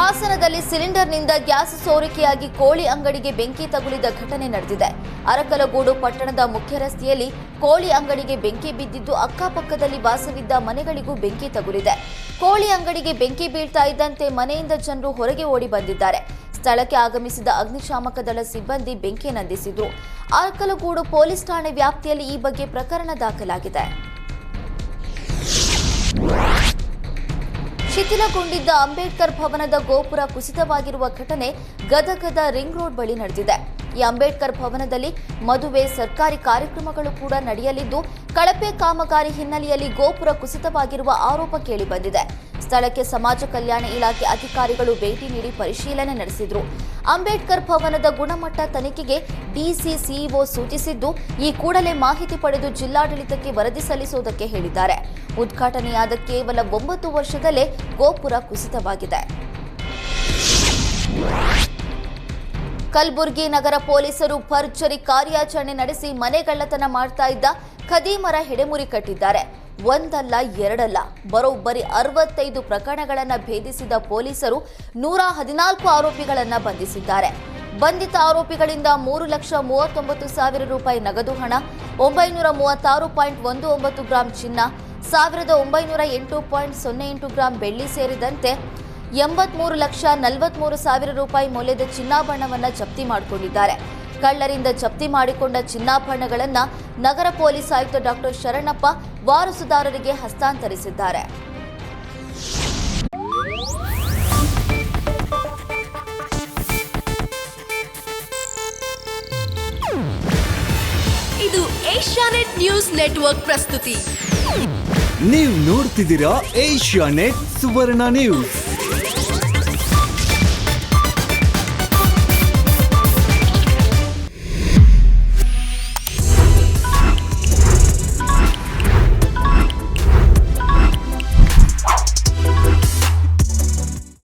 ಹಾಸನದಲ್ಲಿ ಸಿಲಿಂಡರ್ನಿಂದ ಗ್ಯಾಸ್ ಸೋರಿಕೆಯಾಗಿ ಕೋಳಿ ಅಂಗಡಿಗೆ ಬೆಂಕಿ ತಗುಲಿದ ಘಟನೆ ನಡೆದಿದೆ. ಅರಕಲಗೂಡು ಪಟ್ಟಣದ ಮುಖ್ಯ ರಸ್ತೆಯಲ್ಲಿ ಕೋಳಿ ಅಂಗಡಿಗೆ ಬೆಂಕಿ ಬಿದ್ದಿದ್ದು ಅಕ್ಕಪಕ್ಕದಲ್ಲಿ ವಾಸವಿದ್ದ ಮನೆಗಳಿಗೂ ಬೆಂಕಿ ತಗುಲಿದೆ. ಕೋಳಿ ಅಂಗಡಿಗೆ ಬೆಂಕಿ ಬೀಳ್ತಾ ಇದ್ದಂತೆ ಮನೆಯಿಂದ ಜನರು ಹೊರಗೆ ಓಡಿ ಬಂದಿದ್ದಾರೆ. ಸ್ಥಳಕ್ಕೆ ಆಗಮಿಸಿದ ಅಗ್ನಿಶಾಮಕ ದಳ ಸಿಬ್ಬಂದಿ ಬೆಂಕಿ ನಂದಿಸಿದ್ರು. ಅರಕಲಗೂಡು ಪೊಲೀಸ್ ಠಾಣೆ ವ್ಯಾಪ್ತಿಯಲ್ಲಿ ಈ ಬಗ್ಗೆ ಪ್ರಕರಣ ದಾಖಲಾಗಿದೆ. ಶಿಥಿಲಗೊಂಡಿದ್ದ ಅಂಬೇಡ್ಕರ್ ಭವನದ ಗೋಪುರ ಕುಸಿತವಾಗಿರುವ ಘಟನೆ ಗದಗದ ರಿಂಗ್ ರೋಡ್ ಬಳಿ ನಡೆದಿದೆ. ಈ ಅಂಬೇಡ್ಕರ್ ಭವನದಲ್ಲಿ ಮದುವೆ, ಸರ್ಕಾರಿ ಕಾರ್ಯಕ್ರಮಗಳು ಕೂಡ ನಡೆಯಲಿದ್ದು, ಕಳಪೆ ಕಾಮಗಾರಿ ಹಿನ್ನೆಲೆಯಲ್ಲಿ ಗೋಪುರ ಕುಸಿತವಾಗಿರುವ ಆರೋಪ ಕೇಳಿಬಂದಿದೆ. ಸ್ಥಳಕ್ಕೆ ಸಮಾಜ ಕಲ್ಯಾಣ ಇಲಾಖೆ ಅಧಿಕಾರಿಗಳು ಭೇಟಿ ನೀಡಿ ಪರಿಶೀಲನೆ ನಡೆಸಿದ್ರು. ಅಂಬೇಡ್ಕರ್ ಭವನದ ಗುಣಮಟ್ಟ ತನಿಖೆಗೆ ಡಿಸಿಸಿಇಒ ಸೂಚಿಸಿದ್ದು, ಈ ಕೂಡಲೇ ಮಾಹಿತಿ ಪಡೆದು ಜಿಲ್ಲಾಡಳಿತಕ್ಕೆ ವರದಿ ಸಲ್ಲಿಸುವುದಕ್ಕೆ ಹೇಳಿದ್ದಾರೆ. ಉದ್ಘಾಟನೆಯಾದ ಕೇವಲ ಒಂಬತ್ತು ವರ್ಷದಲ್ಲೇ ಗೋಪುರ ಕುಸಿತವಾಗಿದೆ. ಕಲಬುರಗಿ ನಗರ ಪೊಲೀಸರು ಭರ್ಜರಿ ಕಾರ್ಯಾಚರಣೆ ನಡೆಸಿ ಮನೆಗಳ್ಳತನ ಮಾಡ್ತಾ ಇದ್ದ ಖದೀಮರ ಹೆಡೆಮುರಿ ಕಟ್ಟಿದ್ದಾರೆ. ಒಂದಲ್ಲ, ಎರಡಲ್ಲ, ಬರೋಬ್ಬರಿ ಅರವತ್ತೈದು ಪ್ರಕರಣಗಳನ್ನು ಭೇದಿಸಿದ ಪೊಲೀಸರು ನೂರ ಹದಿನಾಲ್ಕು ಆರೋಪಿಗಳನ್ನು ಬಂಧಿಸಿದ್ದಾರೆ. ಬಂಧಿತ ಆರೋಪಿಗಳಿಂದ ಮೂರು ಲಕ್ಷ ಮೂವತ್ತೊಂಬತ್ತು ಸಾವಿರ ರೂಪಾಯಿ ನಗದು ಹಣ, ಒಂಬೈನೂರ ಮೂವತ್ತಾರು ಪಾಯಿಂಟ್ ಒಂದು ಒಂಬತ್ತು ಗ್ರಾಂ ಚಿನ್ನ, ಸಾವಿರದ ಒಂಬೈನೂರ ಎಂಟು ಪಾಯಿಂಟ್ ಸೊನ್ನೆ ಎಂಟು ಗ್ರಾಂ ಬೆಳ್ಳಿ ಸೇರಿದಂತೆ ಎಂಬತ್ಮೂರು ಲಕ್ಷ ನಲವತ್ಮೂರು ಸಾವಿರ ರೂಪಾಯಿ ಮೌಲ್ಯದ ಚಿನ್ನಾಭರಣವನ್ನು ಜಪ್ತಿ ಮಾಡಿಕೊಂಡಿದ್ದಾರೆ. ಕಳ್ಳರಿಂದ ಜಪ್ತಿ ಮಾಡಿಕೊಂಡ ಚಿನ್ನಾಭರಣಗಳನ್ನು ನಗರ ಪೊಲೀಸ್ ಆಯುಕ್ತ ಡಾಕ್ಟರ್ ಶರಣಪ್ಪ ವಾರಸುದಾರರಿಗೆ ಹಸ್ತಾಂತರಿಸಿದ್ದಾರೆ. ಇದು ಏಷ್ಯಾನೆಟ್ ನ್ಯೂಸ್ ನೆಟ್ವರ್ಕ್ ಪ್ರಸ್ತುತಿ. ನೀವು ನೋಡ್ತಿದ್ದೀರಾ Asianet Suvarna news. Thank you.